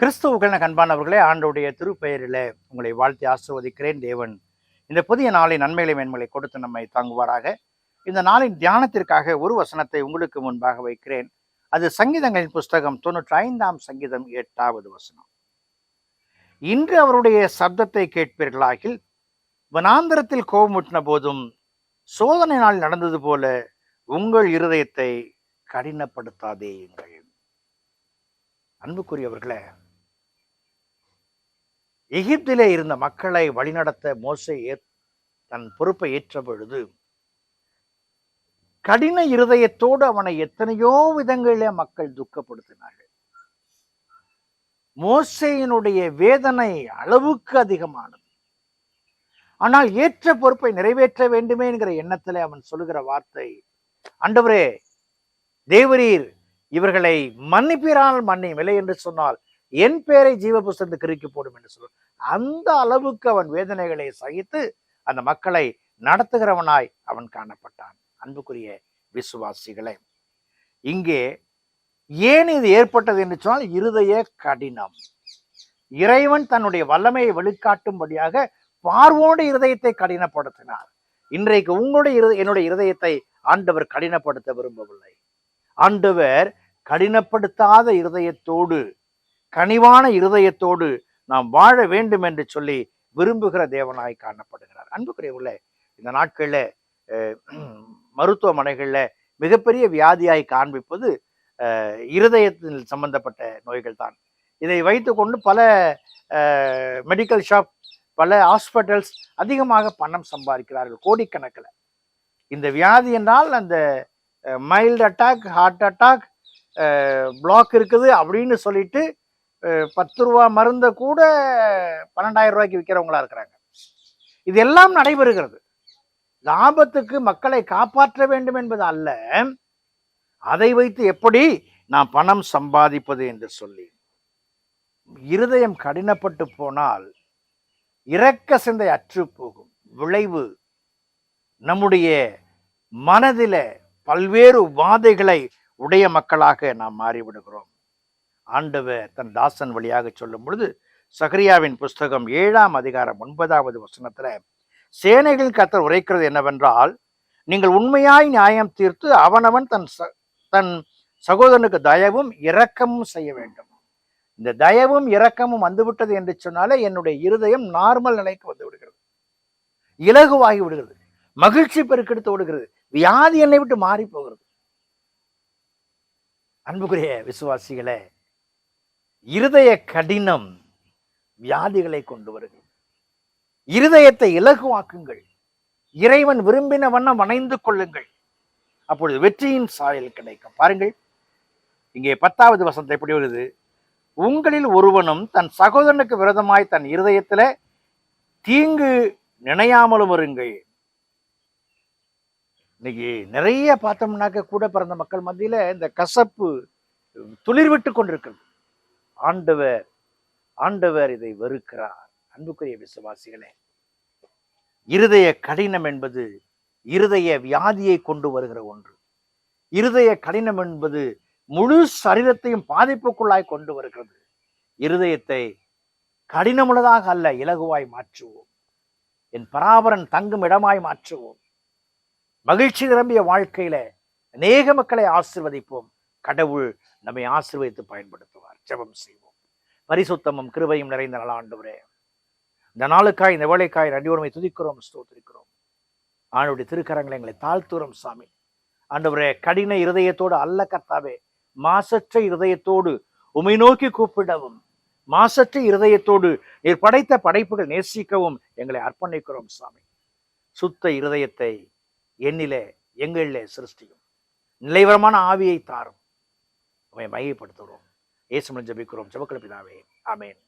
கிறிஸ்துவுக்கள் கண்பானவர்களே ஆண்டோடைய திருப்பெயரில் உங்களை வாழ்த்தி ஆசிர்வதிக்கிறேன் தேவன். இந்த புதிய நாளின் நன்மைகளை மேன்மைகளை கொடுத்து நம்மை தாங்குவாராக. இந்த நாளின் தியானத்திற்காக ஒரு வசனத்தை உங்களுக்கு முன்பாக வைக்கிறேன். அது சங்கீதங்களின் புஸ்தகம் தொண்ணூற்றி ஐந்தாம் சங்கீதம் எட்டாவது வசனம். இன்று அவருடைய சப்தத்தை கேட்பீர்களாகில் வனாந்திரத்தில் கோபமுட்டின போதும் சோதனை நாள் நடந்தது போல உங்கள் இருதயத்தை கடினப்படுத்தாதேயுங்கள் அன்புக்குரியவர்களே எகிப்திலே இருந்த மக்களை வழிநடத்த மோசை ஏற்- தன் பொறுப்பை ஏற்ற பொழுது கடின இருதயத்தோடு அவனை எத்தனையோ விதங்களிலே மக்கள் துக்கப்படுத்தினார்கள். மோசையினுடைய வேதனை அளவுக்கு அதிகமானது. ஆனால் ஏற்ற பொறுப்பை நிறைவேற்ற வேண்டுமே என்கிற எண்ணத்திலே அவன் சொல்லுகிற வார்த்தை அண்டவரே தேவரீர் இவர்களை மன்னிப்பீரால் மன்னியும். இல்லை என்று சொன்னால் என் பேரை ஜீவ புஸ்தகத்துக்கு கிறுக்கி போடும் என்று சொல்லும் அந்த அளவுக்கு அவன் வேதனைகளை சகித்து அந்த மக்களை நடத்துகிறவனாய் அவன் காணப்பட்டான். அன்புக்குரிய விசுவாசிகளே இங்கே ஏன் இது ஏற்பட்டது என்று சொன்னால் இருதய கடினம். இறைவன் தன்னுடைய வல்லமையை வெளிக்காட்டும்படியாக பார்வோடு இருதயத்தை கடினப்படுத்தினார். இன்றைக்கு உங்களுடைய இரு- என்னுடைய இருதயத்தை ஆண்டவர் கடினப்படுத்த விரும்பவில்லை. ஆண்டவர் கடினப்படுத்தாத இருதயத்தோடு கனிவான இருதயத்தோடு நாம் வாழ வேண்டும் என்று சொல்லி விரும்புகிற தேவனாய் காணப்படுகிறார். அன்புக்குரியவர்களே இந்த நாட்களில் மருத்துவமனைகளில் மிகப்பெரிய வியாதியாய் காண்பிப்பது இருதயத்தில் சம்பந்தப்பட்ட நோய்கள் தான். இதை வைத்துக்கொண்டு பல மெடிக்கல் ஷாப் பல ஹாஸ்பிட்டல்ஸ் அதிகமாக பணம் சம்பாதிக்கிறார்கள் கோடிக்கணக்கில். இந்த வியாதி என்றால் அந்த mild attack heart attack block இருக்குது அப்படின்னு சொல்லிட்டு பத்து ரூபா மருந்தை கூட பன்னெண்டாயிரம் ரூபாய்க்கு விற்கிறவங்களா இருக்கிறாங்க. இது எல்லாம் நடைபெறுகிறது. லாபத்துக்கு மக்களை காப்பாற்ற வேண்டும் என்பது அல்ல. அதை வைத்து எப்படி நான் பணம் சம்பாதிப்பது என்று சொல்லி. இருதயம் கடினப்பட்டு போனால் இரக்க சிந்தை அற்று போகும். விளைவு நம்முடைய மனதில பல்வேறு வாதைகளை உடைய மக்களாக நாம் மாறிவிடுகிறோம். ஆண்டவர் தன் தாசன் வழியாக சொல்லும் பொழுது சகரியாவின் புஸ்தகம் ஏழாம் அதிகாரம் ஒன்பதாவது வசனத்தில் சேனைகளின் கத்தர் உரைக்கிறது என்னவென்றால் நீங்கள் உண்மையாய் நியாயம் தீர்த்து அவனவன் தன் ச- தன் சகோதரனுக்கு தயவும் இரக்கமும் செய்ய வேண்டும். இந்த தயவும் இரக்கமும் வந்துவிட்டது என்று சொன்னாலே என்னுடைய இருதயம் நார்மல் நிலைக்கு வந்து விடுகிறது. இலகுவாகி விடுகிறது. மகிழ்ச்சி பெருக்கெடுத்து விடுகிறது வியாதி என்னை விட்டு மாறி போகிறது. அன்புக்குரிய விசுவாசிகளே இருதய கடினம் வியாதிகளை கொண்டு வருகிறது. இருதயத்தை இலகுவாக்குங்கள். இறைவன் விரும்பின வண்ணம் வணைந்து கொள்ளுங்கள். அப்பொழுது வெற்றியின் சாயல் கிடைக்கும். பாருங்கள். இங்கே பத்தாவது வசனத்தை எப்படி வருது? உங்களில் ஒருவனும் தன் சகோதரனுக்கு விரதமாய் தன் இருதயத்தில் தீங்கு நினையாமலும் இருங்கள். இன்னைக்கு நிறைய பார்த்தோம்னாக்க கூட பிறந்த மக்கள் மத்தியில் இந்த கசப்பு துளிர்விட்டு கொண்டிருக்கிறது. ஆண்டவர் ஆண்டவர் இதை வெறுக்கிறார். அன்புக்குரிய விசுவாசிகளே இருதய கடினம் என்பது இருதய வியாதியை கொண்டு வருகிற ஒன்று. இருதய கடினம் என்பது முழு சரீரத்தையும் பாதிப்புக்குள்ளாய் கொண்டு வருகிறது. இருதயத்தை கடினமுள்ளதாக அல்ல இலகுவாய் மாற்றுவோம். என் பராபரன் தங்கும் இடமாய் மாற்றுவோம். மகிழ்ச்சி நிரம்பிய வாழ்க்கையில அநேக மக்களை ஆசிர்வதிப்போம். கடவுள் நம்மை ஆசீர்வதித்து பயன்படுத்தும் ஜெபம் செய்வோம். பரிசுத்தமும் கிருபையும் நிறைந்த நல்ல ஆண்டவரே. இந்த நாளுக்காய் இந்த வேலைக்காய் நடிவுரிமை துதிக்கிறோம் ஸ்தோத்திருக்கிறோம். ஆண்டுடைய திருக்கரங்களை எங்களை தாழ்த்துறோம் சாமி. ஆண்டவரே கடின இருதயத்தோடு அல்ல கர்த்தாவே. மாசற்ற இருதயத்தோடு உமை நோக்கி கூப்பிடவும் மாசற்ற இருதயத்தோடு நீர் படைத்த படைப்புகள் நேசிக்கவும் எங்களை அர்ப்பணிக்கிறோம் சாமி. சுத்த இருதயத்தை என்னிலே எங்களிலே சிருஷ்டியும். நிலைவரமான ஆவியை தாரும். உமை மையப்படுத்துகிறோம். இயேசுமன் ஜபிக்கிறோம். ஜபக்கல பிதாவே. ஆமேன்.